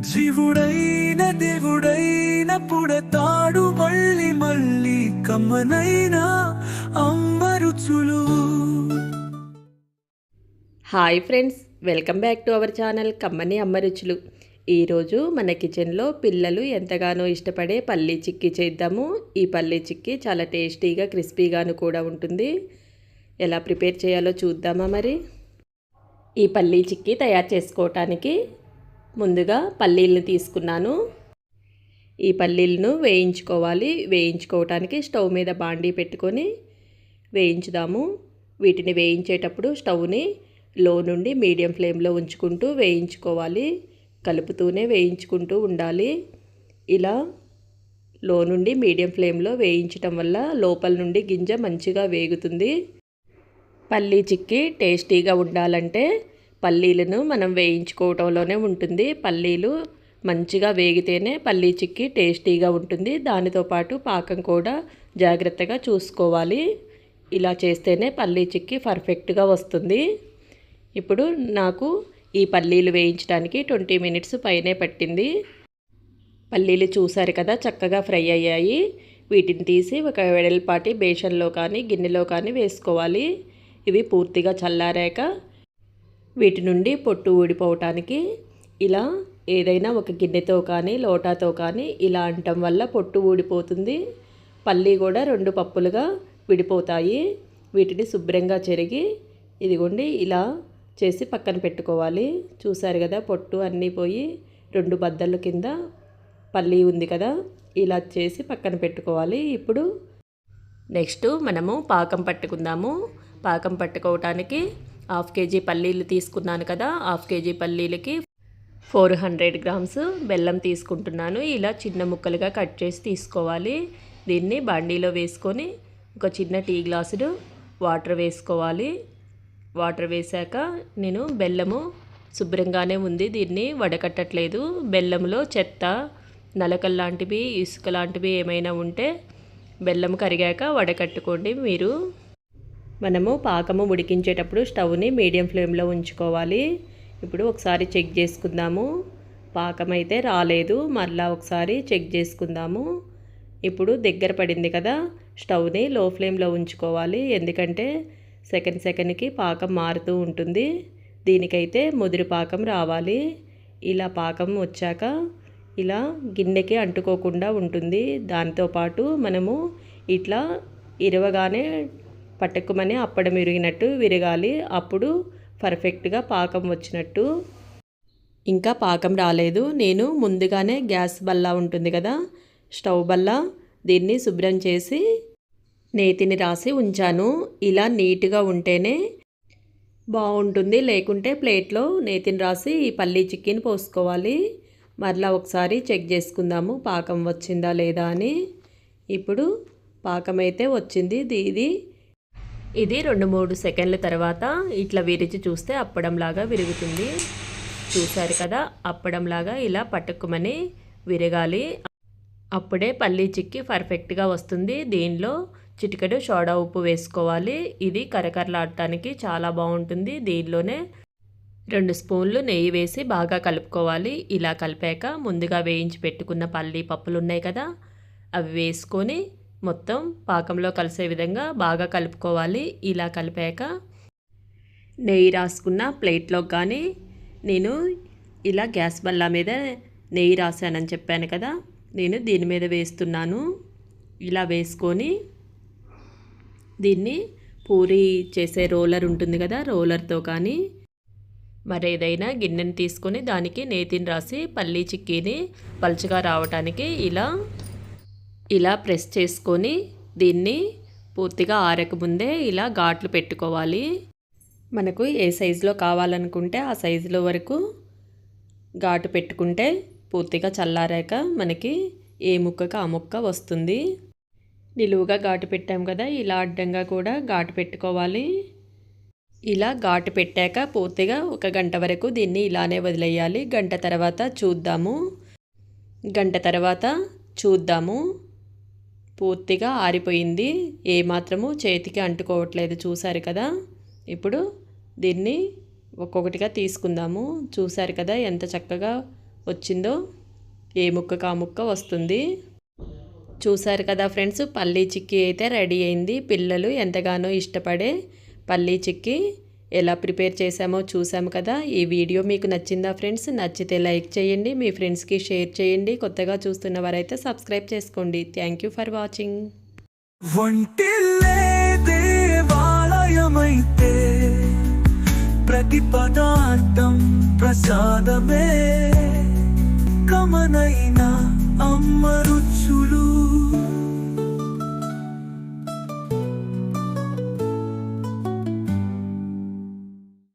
జీవుడైన దేవుడైన పుడతాడు మళ్ళీ మళ్ళీ కమ్మనైన అమ్మరుచులు. Hi friends welcome back to our channel కమ్మని అమ్మ రుచులు ఈరోజు మన కిచెన్లో పిల్లలు ఎంతగానో ఇష్టపడే పల్లీ చిక్కీ చేద్దాము. ఈ పల్లీ చిక్కీ చాలా టేస్టీగా క్రిస్పీగాను కూడా ఉంటుంది. ఎలా ప్రిపేర్ చేయాలో చూద్దామా మరి? ఈ పల్లీ చిక్కీ తయారు చేసుకోవటానికి ముందుగా పల్లీలను తీసుకున్నాను. ఈ పల్లీలను వేయించుకోవాలి. వేయించుకోవటానికి స్టవ్ మీద బాండీ పెట్టుకొని వేయించుదాము. వీటిని వేయించేటప్పుడు స్టవ్ని లో నుండి మీడియం ఫ్లేమ్లో ఉంచుకుంటూ వేయించుకోవాలి. కలుపుతూనే వేయించుకుంటూ ఉండాలి. ఇలా లో నుండి మీడియం ఫ్లేమ్లో వేయించటం వల్ల లోపల నుండి గింజ మంచిగా వేగుతుంది. పల్లీ చిక్కి టేస్టీగా ఉండాలంటే పల్లీలను మనం వేయించుకోవటంలోనే ఉంటుంది. పల్లీలు మంచిగా వేగితేనే పల్లీ చిక్కీ టేస్టీగా ఉంటుంది. దానితో పాటు పాకం కూడా జాగ్రత్తగా చూసుకోవాలి. ఇలా చేస్తేనే పల్లీ చిక్కీ పర్ఫెక్ట్గా వస్తుంది. ఇప్పుడు నాకు ఈ పల్లీలు వేయించడానికి ట్వంటీ మినిట్స్ పైనే పట్టింది. పల్లీలు చూసారు కదా చక్కగా ఫ్రై అయ్యాయి. వీటిని తీసి ఒక వెడల్పాటి బేషన్లో కానీ గిన్నెలో కానీ వేసుకోవాలి. ఇవి పూర్తిగా చల్లారాక వీటి నుండి పొట్టు ఊడిపోవటానికి ఇలా ఏదైనా ఒక గిన్నెతో కానీ లోటాతో కానీ ఇలా అంటం వల్ల పొట్టు ఊడిపోతుంది. పల్లి కూడా రెండు పప్పులుగా విడిపోతాయి. వీటిని శుభ్రంగా చెరిగి ఇదిగోండి ఇలా చేసి పక్కన పెట్టుకోవాలి. చూసారు కదా పొట్టు అన్నీ పోయి రెండు బద్దల కింద పల్లి ఉంది కదా ఇలా చేసి పక్కన పెట్టుకోవాలి. ఇప్పుడు నెక్స్ట్ మనము పాకం పట్టుకుందాము. పాకం పట్టుకోవటానికి హాఫ్ కేజీ పల్లీలు తీసుకున్నాను కదా హాఫ్ కేజీ పల్లీలకి ఫోర్ హండ్రెడ్ గ్రామ్స్ బెల్లం తీసుకుంటున్నాను. ఇలా చిన్న ముక్కలుగా కట్ చేసి తీసుకోవాలి. దీన్ని బండిలో వేసుకొని ఒక చిన్న టీ గ్లాసుడు వాటర్ వేసుకోవాలి. వాటర్ వేశాక నేను బెల్లము శుభ్రంగానే ఉంది. దీన్ని వడకట్టట్లేదు. బెల్లంలో చెత్త నలకలు లాంటివి ఇసుక లాంటివి ఏమైనా ఉంటే బెల్లం కరిగాక వడకట్టుకోండి మీరు. మనము పాకము ఉడికించేటప్పుడు స్టవ్ని మీడియం ఫ్లేమ్లో ఉంచుకోవాలి. ఇప్పుడు ఒకసారి చెక్ చేసుకుందాము. పాకం అయితే రాలేదు. మళ్ళా ఒకసారి చెక్ చేసుకుందాము. ఇప్పుడు దగ్గర పడింది కదా స్టవ్ని లో ఫ్లేమ్లో ఉంచుకోవాలి. ఎందుకంటే సెకండ్ సెకండ్కి పాకం మారుతూ ఉంటుంది. దీనికైతే ముదిరి పాకం రావాలి. ఇలా పాకం వచ్చాక ఇలా గిన్నెకి అంటుకోకుండా ఉంటుంది. దాంతోపాటు మనము ఇట్లా ఇరవగానే పట్టుకుమని అప్పడం విరిగినట్టు విరగాలి. అప్పుడు పర్ఫెక్ట్గా పాకం వచ్చినట్టు. ఇంకా పాకం రాలేదు. నేను ముందుగానే గ్యాస్ బల్ల ఉంటుంది కదా స్టవ్ బల్ల దీన్ని శుభ్రం చేసి నేతిని రాసి ఉంచాను. ఇలా నీట్గా ఉంటేనే బాగుంటుంది. లేకుంటే ప్లేట్లో నేతిని రాసి ఈ పల్లీ చిక్కిన్ పోసుకోవాలి. మరలా ఒకసారి చెక్ చేసుకుందాము పాకం వచ్చిందా లేదా అని. ఇప్పుడు పాకం అయితే వచ్చింది. ఇది ఇది రెండు మూడు సెకండ్ల తర్వాత ఇట్లా విరిచి చూస్తే అప్పడంలాగా విరుగుతుంది. చూశారు కదా అప్పడంలాగా ఇలా పట్టుకుమని విరగాలి. అప్పుడే పల్లీ చిక్కి పర్ఫెక్ట్గా వస్తుంది. దీనిలో చిటికెడు సోడా ఉప్పు వేసుకోవాలి. ఇది కరకరలాడటానికి చాలా బాగుంటుంది. దీనిలోనే రెండు స్పూన్లు నెయ్యి వేసి బాగా కలుపుకోవాలి. ఇలా కలిపాక ముందుగా వేయించి పెట్టుకున్న పల్లీ పప్పులు ఉన్నాయి కదా అవి వేసుకొని మొత్తం పాకంలో కలిసే విధంగా బాగా కలుపుకోవాలి. ఇలా కలిపాక నెయ్యి రాసుకున్న ప్లేట్లో కానీ నేను ఇలా గ్యాస్ బల్ల మీద నెయ్యి రాశానని చెప్పాను కదా నేను దీని మీద వేస్తున్నాను. ఇలా వేసుకొని దీన్ని పూరి చేసే రోలర్ ఉంటుంది కదా రోలర్తో కానీ మరేదైనా గిన్నెని తీసుకొని దానికి నేతిని రాసి పల్లీ చిక్కీని పలుచగా రావటానికి ఇలా ఇలా ప్రెస్ చేసుకొని దీన్ని పూర్తిగా ఆరకముందే ఇలా ఘాట్లు పెట్టుకోవాలి. మనకు ఏ సైజులో కావాలనుకుంటే ఆ సైజులో వరకు ఘాటు పెట్టుకుంటే పూర్తిగా చల్లారాక మనకి ఏ ముక్కకు ఆ ముక్క వస్తుంది. నిలువుగా ఘాటు పెట్టాం కదా ఇలా అడ్డంగా కూడా ఘాటు పెట్టుకోవాలి. ఇలా ఘాటు పెట్టాక పూర్తిగా ఒక గంట వరకు దీన్ని ఇలానే వదిలేయాలి. గంట తర్వాత చూద్దాము. గంట తర్వాత చూద్దాము. పూర్తిగా ఆరిపోయింది. ఏమాత్రము చేతికి అంటుకోవట్లేదు. చూసారు కదా? ఇప్పుడు దీన్ని ఒక్కొక్కటిగా తీసుకుందాము. చూసారు కదా ఎంత చక్కగా వచ్చిందో? ఏ ముక్క కా ముక్క వస్తుంది? చూసారు కదా ఫ్రెండ్స్ పల్లీ చిక్కీ అయితే రెడీ అయింది. పిల్లలు ఎంతగానో ఇష్టపడే పల్లీ చిక్కీ. ఎలా ప్రిపేర్ చేశామో చూసాము కదా. ఈ వీడియో మీకు నచ్చిందా ఫ్రెండ్స్? నచ్చితే లైక్ చేయండి మీ ఫ్రెండ్స్కి షేర్ చేయండి. కొత్తగా చూస్తున్న వారైతే సబ్స్క్రైబ్ చేసుకోండి. Thank you for watching. దేవాలయమైతే ప్రతి పదార్థం ప్రసాదమే కమనైన